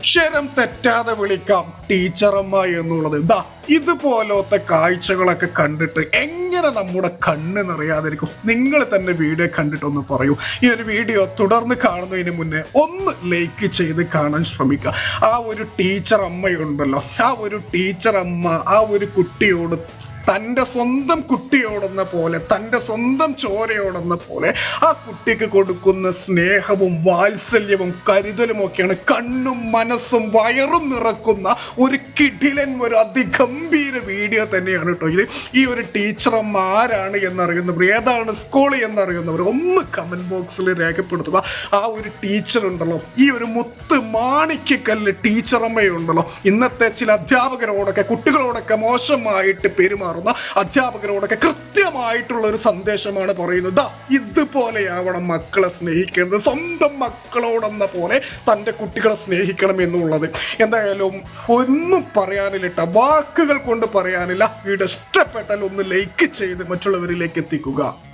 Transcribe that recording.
അക്ഷരം തെറ്റാതെ വിളിക്കാം ടീച്ചറമ്മ എന്നുള്ളത്. ദാ ഇതുപോലത്തെ കാഴ്ചകളൊക്കെ കണ്ടിട്ട് എങ്ങനെ നമ്മുടെ കണ്ണ് നിറയാതിരിക്കും? നിങ്ങൾ തന്നെ വീഡിയോ കണ്ടിട്ടൊന്ന് പറയൂ. ഈ ഒരു വീഡിയോ തുടർന്ന് കാണുന്നതിന് മുന്നേ ഒന്ന് ലൈക്ക് ചെയ്ത് കാണാൻ ശ്രമിക്കുക. ആ ഒരു ടീച്ചർ അമ്മയുണ്ടല്ലോ ആ ഒരു ടീച്ചർ അമ്മ ആ ഒരു കുട്ടിയോട് തന്റെ സ്വന്തം കുട്ടിയോടെന്ന പോലെ തന്റെ സ്വന്തം ചോരയോടെന്ന പോലെ ആ കുട്ടിക്ക് കൊടുക്കുന്ന സ്നേഹവും വാത്സല്യവും കരുതലും ഒക്കെയാണ് കണ്ണും മനസ്സും വയറും നിറക്കുന്ന ഒരു കിടിലൻ ഒരു അതിഗംഭീര വീഡിയോ തന്നെയാണ് കേട്ടോ ഇത്. ഈ ഒരു ടീച്ചർമാരാണ് എന്നറിയുന്നവർ ഏതാണ് സ്കൂൾ എന്നറിയുന്നവർ ഒന്ന് കമന്റ് ബോക്സിൽ രേഖപ്പെടുത്തുക. ആ ഒരു ടീച്ചർ ഉണ്ടല്ലോ ഈ ഒരു മുത്ത് മാണിക്കല്ല് ടീച്ചറമ്മയുണ്ടല്ലോ. ഇന്നത്തെ ചില അധ്യാപകരോടൊക്കെ കുട്ടികളോടൊക്കെ മോശമായിട്ട് പെരുമാറുന്ന അധ്യാപകരോടൊക്കെ കൃത്യമായിട്ടുള്ള ഒരു സന്ദേശമാണ് പറയുന്നത്. ഇതുപോലെയാവണം മക്കളെ സ്നേഹിക്കേണ്ടത്. സ്വന്തം മക്കളോടെന്ന പോലെ തന്റെ കുട്ടികളെ സ്നേഹിക്കണം എന്നുള്ളത് എന്തായാലും ഒന്നും പറയാനില്ല. വാക്കുകൾ കൊണ്ട് പറയാനില്ല. വീട് ഇഷ്ടപ്പെട്ടാൽ ഒന്ന് ലൈക്ക് ചെയ്ത് മറ്റുള്ളവരിലേക്ക് എത്തിക്കുക.